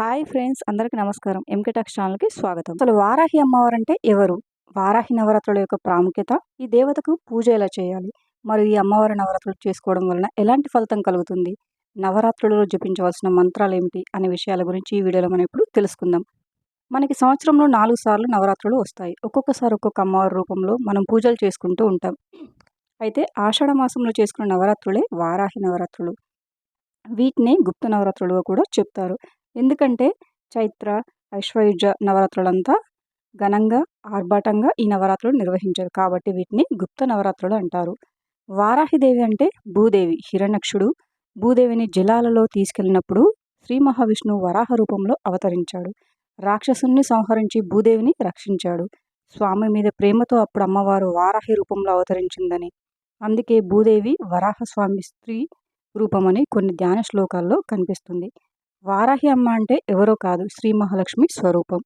Hi friends అందరికీ నమస్కారం. MK talks ఛానల్కి స్వాగతం. అసలు వారాహి అమ్మవారు అంటే ఎవరు? వారాహి నవరాత్రుల యొక్క ప్రాముఖ్యత ఈ దేవతకు పూజ ఎలా చేయాలి? మరియు ఈ అమ్మవారి నవరాత్రులు చేసుకోవడం వలన ఎలాంటి ఫలితం కలుగుతుంది? నవరాత్రులలో జపించవలసిన మంత్రాలు ఏమిటి అనే విషయాల గురించి ఈ వీడియోలో మనం ఇప్పుడు తెలుసుకుందాం. మనకి సంవత్సరంలో నాలుగు సార్లు నవరాత్రులు వస్తాయి. ఒక్కొక్కసారి ఒక్కొక్క అమ్మవారి రూపంలో మనం పూజలు చేసుకుంటూ ఉంటాం. అయితే ఆషాఢ మాసంలో చేసుకున్న నవరాత్రులే వారాహి నవరాత్రులు. వీటిని గుప్త నవరాత్రులుగా కూడా చెప్తారు. ఎందుకంటే చైత్ర ఐశ్వర్యుజ నవరాత్రులంతా ఘనంగా ఆర్భాటంగా ఈ నవరాత్రులు నిర్వహించారు కాబట్టి వీటిని గుప్త నవరాత్రులు అంటారు. వారాహిదేవి అంటే భూదేవి హిరణ్యక్షుడు. భూదేవిని జలాలలో తీసుకెళ్ళినప్పుడు శ్రీ మహావిష్ణువు వరాహ రూపంలో అవతరించాడు. రాక్షసుని సంహరించి భూదేవిని రక్షించాడు. స్వామి మీద ప్రేమతో అప్పుడు అమ్మవారు వారాహి రూపంలో అవతరించిందని. అందుకే భూదేవి వరాహస్వామి స్త్రీ రూపమని కొన్ని ధ్యాన శ్లోకాల్లో కనిపిస్తుంది. వారాహి అమ్మ అంటే ఎవరో కాదు శ్రీ మహాలక్ష్మి స్వరూపం.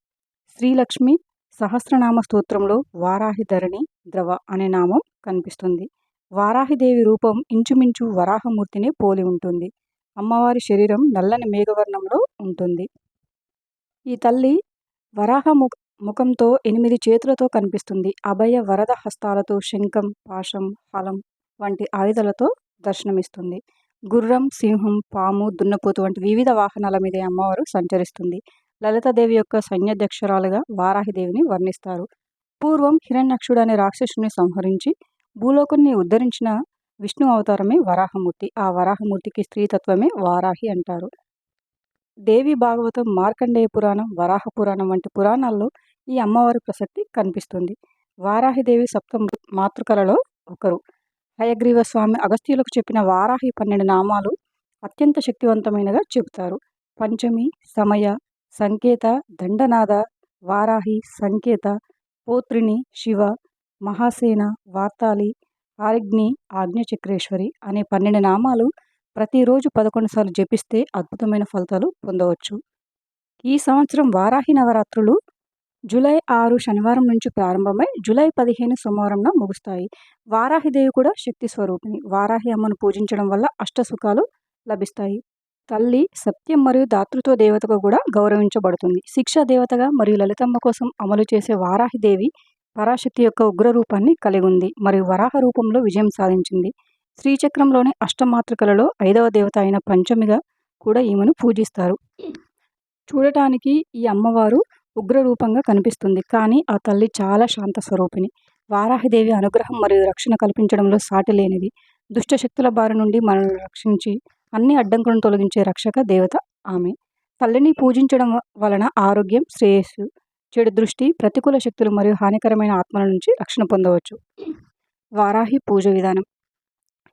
శ్రీలక్ష్మి సహస్రనామ స్తోత్రంలో వారాహి ధరణి ద్రవ అనే నామం కనిపిస్తుంది. వారాహిదేవి రూపం ఇంచుమించు వరాహమూర్తిని పోలి ఉంటుంది. అమ్మవారి శరీరం నల్లని మేఘవర్ణంలో ఉంటుంది. ఈ తల్లి వరాహ ముఖ ముఖంతో ఎనిమిది చేతులతో కనిపిస్తుంది. అభయ వరద హస్తాలతో శంఖం పాశం ఫలం వంటి ఆయుధాలతో దర్శనమిస్తుంది. గుర్రం సింహం పాము దున్నపోతు వంటి వివిధ వాహనాల మీద అమ్మవారు సంచరిస్తుంది. లలితాదేవి యొక్క సైన్యాధ్యక్షురాలుగా వారాహిదేవిని వర్ణిస్తారు. పూర్వం హిరణ్యక్షుడు అనే రాక్షసుని సంహరించి భూలోకుని ఉద్ధరించిన విష్ణు అవతారమే వరాహమూర్తి. ఆ వరాహమూర్తికి స్త్రీతత్వమే వారాహి అంటారు. దేవి భాగవతం మార్కండేయ పురాణం వరాహ పురాణం వంటి పురాణాల్లో ఈ అమ్మవారి ప్రసక్తి కనిపిస్తుంది. వారాహిదేవి సప్త మాతృకలలో ఒకరు. హయగ్రీవ స్వామి అగస్త్యులకు చెప్పిన వారాహి పన్నెండు నామాలు అత్యంత శక్తివంతమైనగా చెబుతారు. పంచమి సమయ సంకేత దండనాద వారాహి సంకేత పోత్రిని శివ మహాసేన వార్తాలి ఆరిగ్ని ఆజ్ఞచక్రేశ్వరి అనే పన్నెండు నామాలు ప్రతిరోజు పదకొండు సార్లు జపిస్తే అద్భుతమైన ఫలితాలు పొందవచ్చు. ఈ సంవత్సరం వారాహి నవరాత్రులు జూలై ఆరు శనివారం నుంచి ప్రారంభమై జూలై పదిహేను సోమవారంన ముగుస్తాయి. వారాహిదేవి కూడా శక్తి స్వరూపిణి. వారాహి అమ్మను పూజించడం వల్ల అష్టసుఖాలు లభిస్తాయి. తల్లి సత్యం మరియు దాతృత్వ దేవతగా కూడా గౌరవించబడుతుంది. శిక్షా దేవతగా మరియు లలితమ్మ కోసం అమలు చేసే వారాహిదేవి పరాశక్తి యొక్క ఉగ్ర రూపాన్ని కలిగి ఉంది మరియు వరాహ రూపంలో విజయం సాధించింది. శ్రీచక్రంలోని అష్టమాతృకలలో ఐదవ దేవత అయిన పంచమిగా కూడా ఈమెను పూజిస్తారు. చూడటానికి ఈ అమ్మవారు ఉగ్రరూపంగా కనిపిస్తుంది. కానీ ఆ తల్లి చాలా శాంత స్వరూపిణి. వారాహిదేవి అనుగ్రహం మరియు రక్షణ కల్పించడంలో సాటి లేనిది. దుష్టశక్తుల బారి నుండి మనల్ని రక్షించి అన్ని అడ్డంకులను తొలగించే రక్షక దేవత ఆమె. తల్లిని పూజించడం వలన ఆరోగ్యం శ్రేయస్సు చెడు దృష్టి ప్రతికూల శక్తులు మరియు హానికరమైన ఆత్మల నుంచి రక్షణ పొందవచ్చు. వారాహి పూజ విధానం.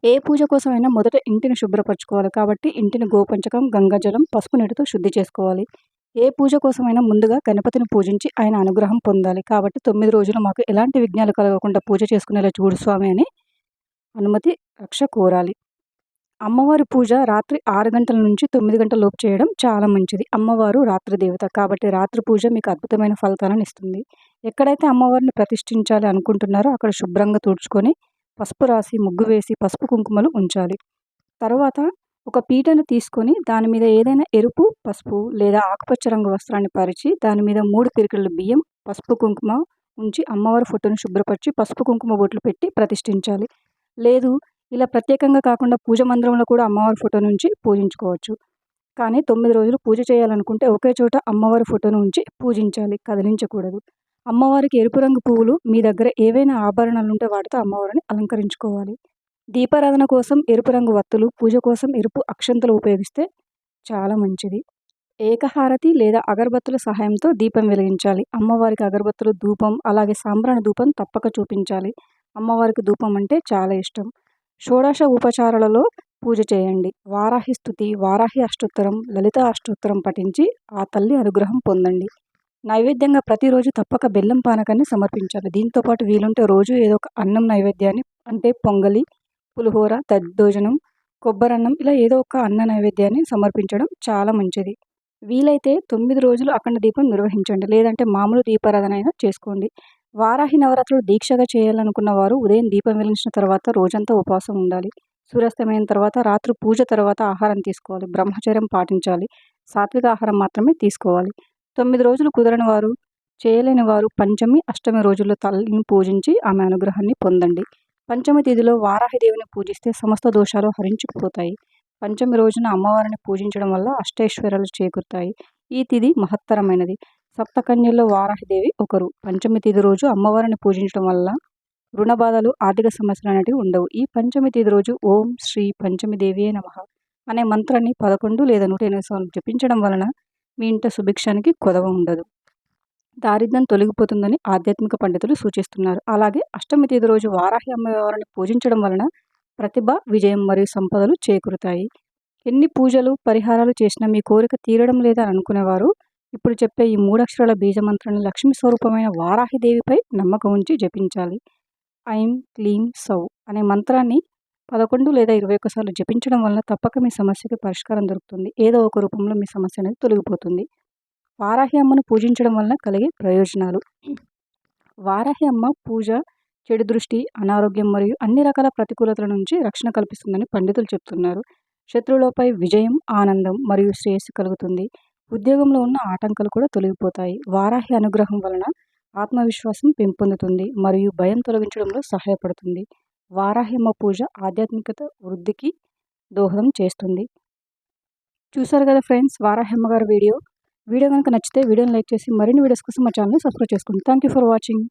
ఏ పూజ కోసమైనా మొదట ఇంటిని శుభ్రపరచుకోవాలి. కాబట్టి ఇంటిని గోపంచకం గంగాజలం పసుపు నీటితో శుద్ధి చేసుకోవాలి. ఏ పూజ కోసమైనా ముందుగా గణపతిని పూజించి ఆయన అనుగ్రహం పొందాలి. కాబట్టి తొమ్మిది రోజులు మాకు ఎలాంటి విఘ్నాలు కలగకుండా పూజ చేసుకునేలా చూడు స్వామి అని అనుమతి రక్ష కోరాలి. అమ్మవారి పూజ రాత్రి ఆరు గంటల నుంచి తొమ్మిది గంటల లోపు చేయడం చాలా మంచిది. అమ్మవారు రాత్రి దేవత కాబట్టి రాత్రి పూజ మీకు అద్భుతమైన ఫలితాలను ఇస్తుంది. ఎక్కడైతే అమ్మవారిని ప్రతిష్ఠించాలి అనుకుంటున్నారో అక్కడ శుభ్రంగా తుడుచుకొని పసుపు రాసి ముగ్గు వేసి పసుపు కుంకుమలు ఉంచాలి. తర్వాత ఒక పీటను తీసుకొని దాని మీద ఏదైనా ఎరుపు పసుపు లేదా ఆకుపచ్చ రంగు వస్త్రాన్ని పరిచి దాని మీద మూడు పిరికల బియ్యం పసుపు కుంకుమ ఉంచి అమ్మవారి ఫోటోను శుభ్రపరిచి పసుపు కుంకుమ బొట్లు పెట్టి ప్రతిష్ఠించాలి. లేదు ఇలా ప్రత్యేకంగా కాకుండా పూజ మందిరంలో కూడా అమ్మవారి ఫోటో నుంచి పూజించుకోవచ్చు. కానీ తొమ్మిది రోజులు పూజ చేయాలనుకుంటే ఒకే చోట అమ్మవారి ఫోటోను ఉంచి పూజించాలి కదిలించకూడదు. అమ్మవారికి ఎరుపు రంగు పువ్వులు మీ దగ్గర ఏవైనా ఆభరణాలు ఉంటే వాటితో అమ్మవారిని అలంకరించుకోవాలి. దీపారాధన కోసం ఎరుపు రంగు వత్తులు పూజ కోసం ఎరుపు అక్షంతలు ఉపయోగిస్తే చాలా మంచిది. ఏకహారతి లేదా అగరబత్తుల సహాయంతో దీపం వెలిగించాలి. అమ్మవారికి అగరబత్తులు ధూపం అలాగే సాంబ్రాణ ధూపం తప్పక చూపించాలి. అమ్మవారికి ధూపం అంటే చాలా ఇష్టం. షోడశ ఉపచారాలలో పూజ చేయండి. వారాహి స్థుతి వారాహి అష్టోత్తరం లలిత అష్టోత్తరం పఠించి ఆ తల్లి అనుగ్రహం పొందండి. నైవేద్యంగా ప్రతిరోజు తప్పక బెల్లం పానకాన్ని సమర్పించాలి. దీంతోపాటు వీలుంటే రోజు ఏదో ఒక అన్నం నైవేద్యాన్ని అంటే పొంగలి పులిహోర దద్దోజనం కొబ్బరన్నం ఇలా ఏదో ఒక అన్న నైవేద్యాన్ని సమర్పించడం చాలా మంచిది. వీలైతే తొమ్మిది రోజులు అఖండ దీపం నిర్వహించండి. లేదంటే మామూలు దీపారాధన అయినా చేసుకోండి. వారాహి నవరాత్రులు దీక్షగా చేయాలనుకున్న వారు ఉదయం దీపం వెలిగించిన తర్వాత రోజంతా ఉపవాసం ఉండాలి. సూర్యాస్తమైన తర్వాత రాత్రి పూజ తర్వాత ఆహారం తీసుకోవాలి. బ్రహ్మచర్యం పాటించాలి. సాత్విక ఆహారం మాత్రమే తీసుకోవాలి. తొమ్మిది రోజులు కుదరని వారు చేయలేని వారు పంచమి అష్టమి రోజుల్లో తల్లిని పూజించి ఆమె అనుగ్రహాన్ని పొందండి. పంచమి తిథిలో వారాహిదేవిని పూజిస్తే సమస్త దోషాలు హరించుకుపోతాయి. పంచమి రోజున అమ్మవారిని పూజించడం వల్ల అష్టైశ్వర్యాలు చేకూరుతాయి. ఈ తిథి మహత్తరమైనది. సప్తకన్యల్లో వారాహిదేవి ఒకరు. పంచమి తిథి రోజు అమ్మవారిని పూజించడం వల్ల రుణ బాధలు ఆర్థిక సమస్యలు అనేటివి ఉండవు. ఈ పంచమి తిథి రోజు ఓం శ్రీ పంచమి దేవియే నమ అనే మంత్రాన్ని పదకొండు లేదా నూట ఎనిమిది సార్లు జపించడం వలన మీ ఇంట సుభిక్షానికి కొదవ ఉండదు. దారిద్ర్యం తొలగిపోతుందని ఆధ్యాత్మిక పండితులు సూచిస్తున్నారు. అలాగే అష్టమి తేదీ రోజు వారాహి అమ్మవారిని పూజించడం వలన ప్రతిభ విజయం మరియు సంపదలు చేకూరుతాయి. ఎన్ని పూజలు పరిహారాలు చేసినా మీ కోరిక తీరడం లేదని అనుకునేవారు ఇప్పుడు చెప్పే ఈ మూడక్షరాల బీజమంత్రాన్ని లక్ష్మీ స్వరూపమైన వారాహిదేవిపై నమ్మకం ఉంచి జపించాలి. ఐం క్లీం సౌ అనే మంత్రాన్ని పదకొండు లేదా ఇరవై ఒక్కసార్లు జపించడం వలన తప్పక మీ సమస్యకి పరిష్కారం దొరుకుతుంది. ఏదో ఒక రూపంలో మీ సమస్య అనేది తొలగిపోతుంది. వారాహి అమ్మను పూజించడం వలన కలిగే ప్రయోజనాలు. వారాహి అమ్మ పూజ చెడు దృష్టి అనారోగ్యం మరియు అన్ని రకాల ప్రతికూలతల నుంచి రక్షణ కల్పిస్తుందని పండితులు చెప్తున్నారు. శత్రువులపై విజయం ఆనందం మరియు శ్రేయస్సు కలుగుతుంది. ఉద్యోగంలో ఉన్న ఆటంకాలు కూడా తొలగిపోతాయి. వారాహి అనుగ్రహం వలన ఆత్మవిశ్వాసం పెంపొందుతుంది మరియు భయం తొలగించడంలో సహాయపడుతుంది. వారాహిమ్మ పూజ ఆధ్యాత్మికత వృద్ధికి దోహదం చేస్తుంది. చూసారు కదా ఫ్రెండ్స్ వారాహిమ్మ గారి వీడియో? వీడియో కనుక నచ్చితే వీడియోని లైక్ చేసి మరిన్ని వీడియోస్ కోసం మా ఛానల్ని సబ్స్క్రైబ్ చేసుకోండి. Thank you for watching